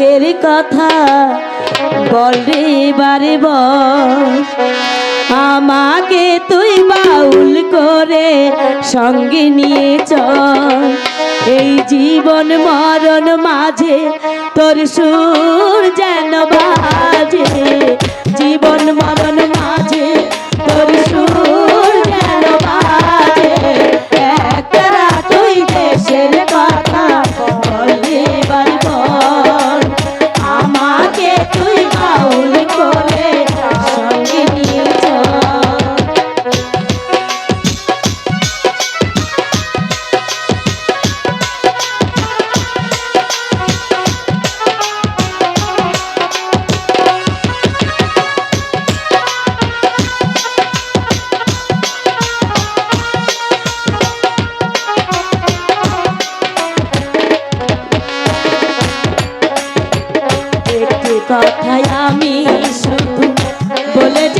কিসের কথা বলে বারে আমাকে তুই বাউল করে সঙ্গে নিয়ে চল। এই জীবন মরণ মাঝে তোর সুর যেন বাজে। জীবন কথায় আমি শুধু বলে যে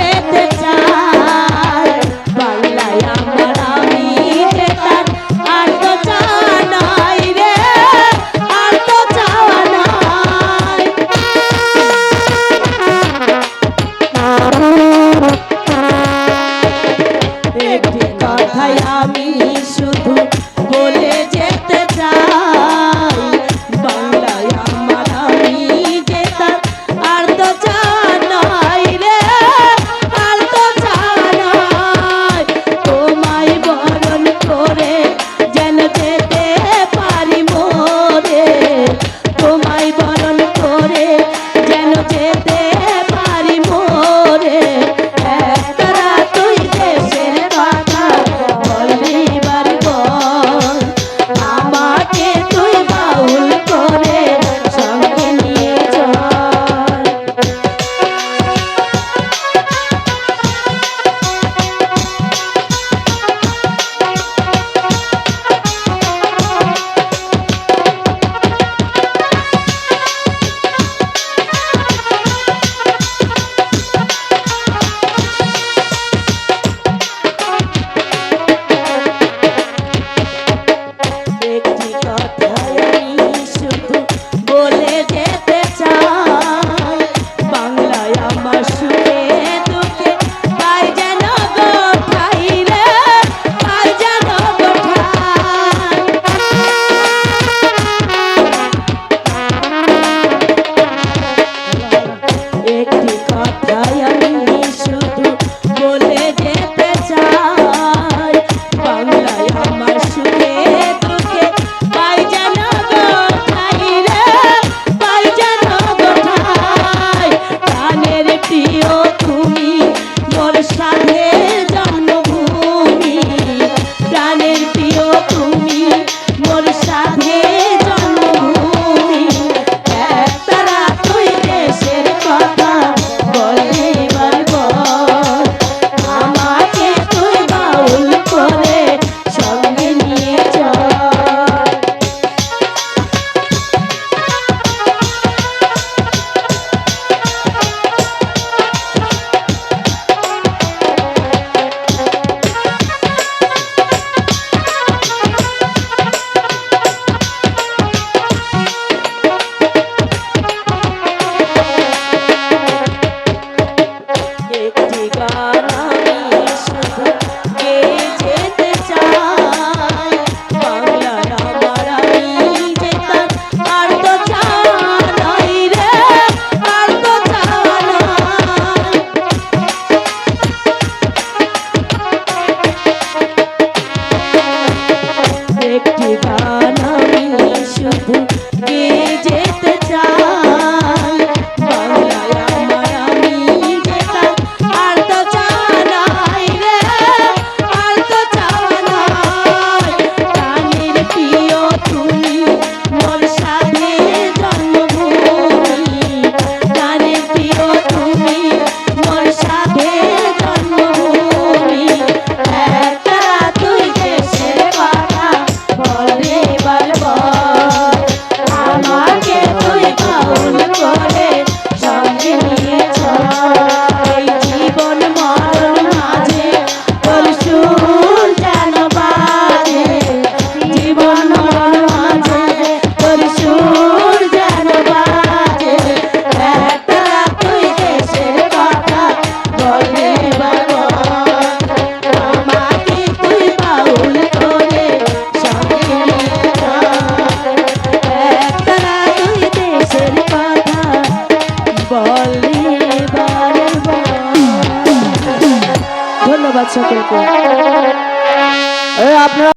ধন্যবাদ সকলকে এ আপনারা